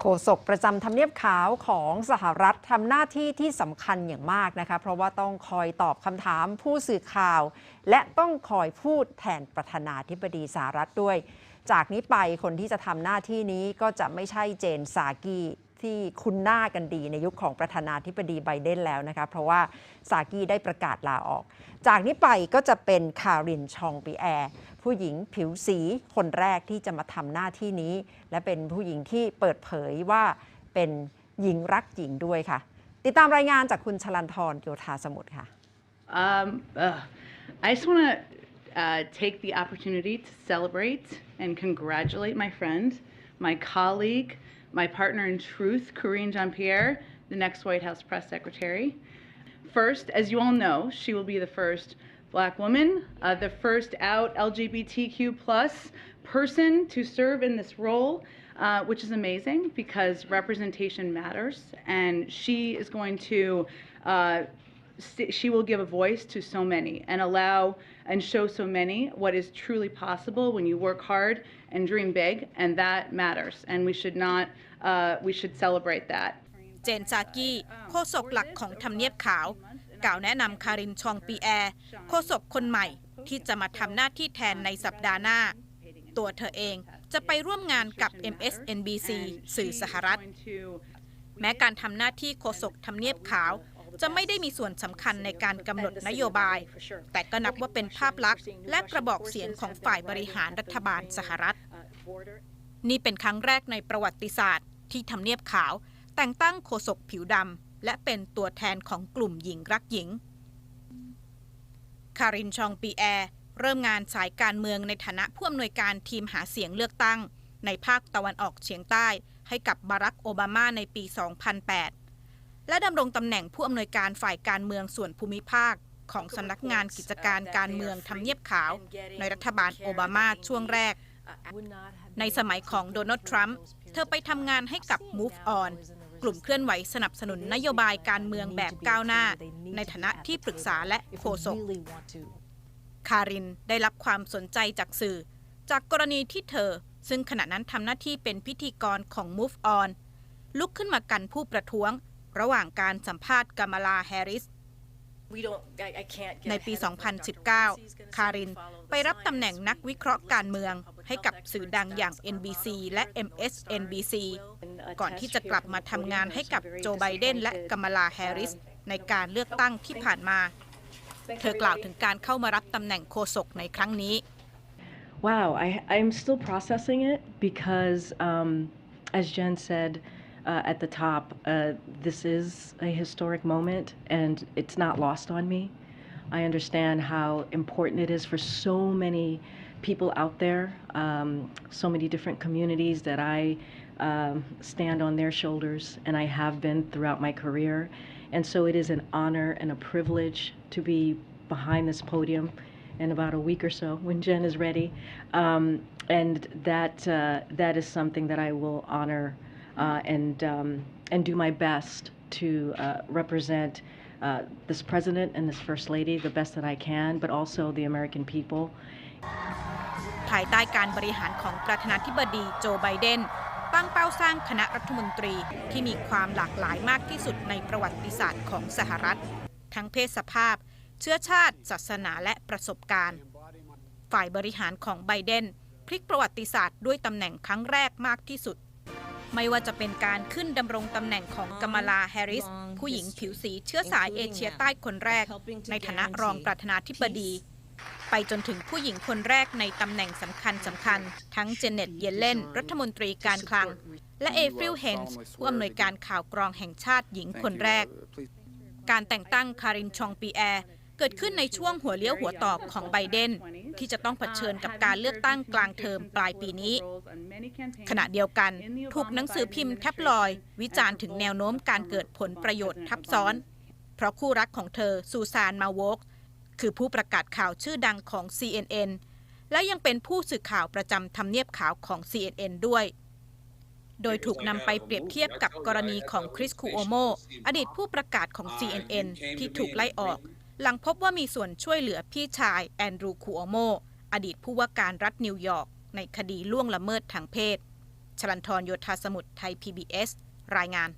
โฆษกประจำทำเนียบขาวของสหรัฐทำหน้าที่ที่สำคัญอย่างมากนะคะ เพราะว่าต้องคอยตอบคำถามผู้สื่อข่าว และต้องคอยพูดแทนประธานาธิบดีสหรัฐด้วย จากนี้ไปคนที่จะทำหน้าที่นี้ก็จะไม่ใช่เจนสากี ที่คุ้นหน้ากันดีในยุคของประธานาธิบดีไบเดนแล้วนะคะเพราะว่าซากีได้ประกาศลาออก จากนี้ไปก็จะเป็นคารินชองปีแอร์ผู้หญิงผิวสีคนแรกที่จะมาทำหน้าที่นี้ และเป็นผู้หญิงที่เปิดเผยว่าเป็นหญิงรักหญิงด้วยค่ะ ติดตามรายงานจากคุณชลันทรโยธาสมุทรค่ะ Um, uh, I just want to uh, take the opportunity to celebrate and congratulate my friend, my colleague, my partner in truth, Corinne Jean Pierre, the next White House press secretary. First, as you all know, she will be the first black woman, uh, the first out LGBTQ plus person to serve in this role, uh, which is amazing because representation matters, and she is going to. Uh, she will give a voice to so many and allow and show so many what is truly possible when you work hard and dream big, and that matters. And we should not, uh, we should celebrate that. เจนซากี้โฆษกหลักของทำเนียบขาว กล่าวแนะนำคารินชองปีแอร์โฆษกคนใหม่ที่จะมาทำหน้าที่แทนในสัปดาห์หน้า ตัวเธอเองจะไปร่วมงานกับ MSNBC สื่อสหรัฐ แม้การทำหน้าที่โฆษกทำเนียบขาว จะไม่ได้มีส่วนสำคัญในการกำหนดนโยบาย แต่ก็นับว่าเป็นภาพลักษณ์ และกระบอกเสียงของฝ่ายบริหารรัฐบาลสหรัฐ นี่เป็นครั้งแรกในประวัติศาสตร์ ที่ทำเนียบขาว แต่งตั้งโฆษกผิวดำและเป็นตัวแทนของกลุ่มหญิงรักหญิง คารินชองปีแอร์เริ่มงานสายการเมืองในฐานะผู้อำนวยการทีมหาเสียงเลือกตั้ง ในภาคตะวันออกเฉียงใต้ ให้กับบารักโอบามาในปี 2008 และดำรงตำแหน่งผู้อำนวยการฝ่ายการเมืองส่วนภูมิภาค ของสำนักงานกิจการการเมืองทำเนียบขาว ในรัฐบาลโอบามาช่วงแรก ในสมัยของโดนัลด์ทรัมป์เธอไปทำงานให้กับ Move On กลุ่มเคลื่อนไหวสนับสนุนนโยบายการเมืองแบบก้าวหน้า ในฐานะที่ปรึกษาและโฆษกคารินได้รับความสนใจจากสื่อ จากกรณีที่เธอ ซึ่งขณะนั้นทำหน้าที่เป็นพิธีกรของ Move On ลุกขึ้นมากันผู้ประท้วง ระหว่างการสัมภาษณ์กามาลาแฮร์ริสในปี 2019 คารินไปรับตำแหน่งนักวิเคราะห์การเมือง ให้กับสื่อดังอย่าง NBC และ MSNBC ก่อนที่จะกลับมาทำงานให้กับโจไบเดนและกามาลาแฮร์ริส ในการเลือกตั้งที่ผ่านมา เธอกล่าวถึงการเข้ามารับตำแหน่งโฆษกในครั้งนี้ Wow, I, I'm still processing it because, um, as Jen said uh, at the top, uh, this is a historic moment and it's not lost on me. I understand how important it is for so many people out there, um, so many different communities that I um, stand on their shoulders, and I have been throughout my career. And so it is an honor and a privilege to be behind this podium in about a week or so when Jen is ready. Um, and that, uh, that is something that I will honor and, um, and do my best to uh, represent uh, this president and this first lady the best that I can, but also the American people. ภายใต้การบริหารของประธานาธิบดีโจไบเดนตั้งเป้าสร้างคณะรัฐมนตรีที่มีความหลากหลายมากที่สุดในประวัติศาสตร์ของสหรัฐ ทั้งเพศสภาพ เชื้อชาติ ศาสนาและประสบการณ์ ฝ่ายบริหารของไบเดนพลิกประวัติศาสตร์ด้วยตำแหน่งครั้งแรกมากที่สุด ไม่ว่าจะเป็นการขึ้นดำรงตำแหน่งของกามลาแฮร์ริส ผู้หญิงผิวสีเชื้อสายเอเชียใต้คนแรก ในฐานะรองประธานาธิบดี ไปจนถึงผู้หญิงคนแรกในตำแหน่งสำคัญสำคัญ ทั้งเจเน็ตเยเลนรัฐมนตรีการคลัง และเอฟริลเฮนส์ผู้อำนวยการข่าวกรองแห่งชาติหญิงคนแรก การแต่งตั้งคารินชองปีแอร์ เกิดขึ้นในช่วงหัวเลี้ยวหัวต่อของไบเดนที่จะต้องเผชิญกับการเลือกตั้งกลางเทอมปลายปีนี้ ขณะเดียวกันถูกหนังสือพิมพ์แท็บลอยด์วิจารณ์ถึงแนวโน้มการเกิดผลประโยชน์ทับซ้อน เพราะคู่รักของเธอซูซานมาโวกคือผู้ประกาศข่าวชื่อดังของ CNN และยังเป็นผู้สื่อข่าวประจำทำเนียบข่าวของ CNN ด้วย โดยถูกนำไปเปรียบเทียบกับกรณีของคริสคูโอโม อดีตผู้ประกาศของ CNN ที่ถูกไล่ออก หลังพบว่ามีส่วนช่วยเหลือพี่ชายแอนดรูคูโอโม อดีตผู้ว่าการรัฐนิวยอร์กในคดีล่วงละเมิดทางเพศ ชลันทรโยธาสมุทรไทย PBS รายงาน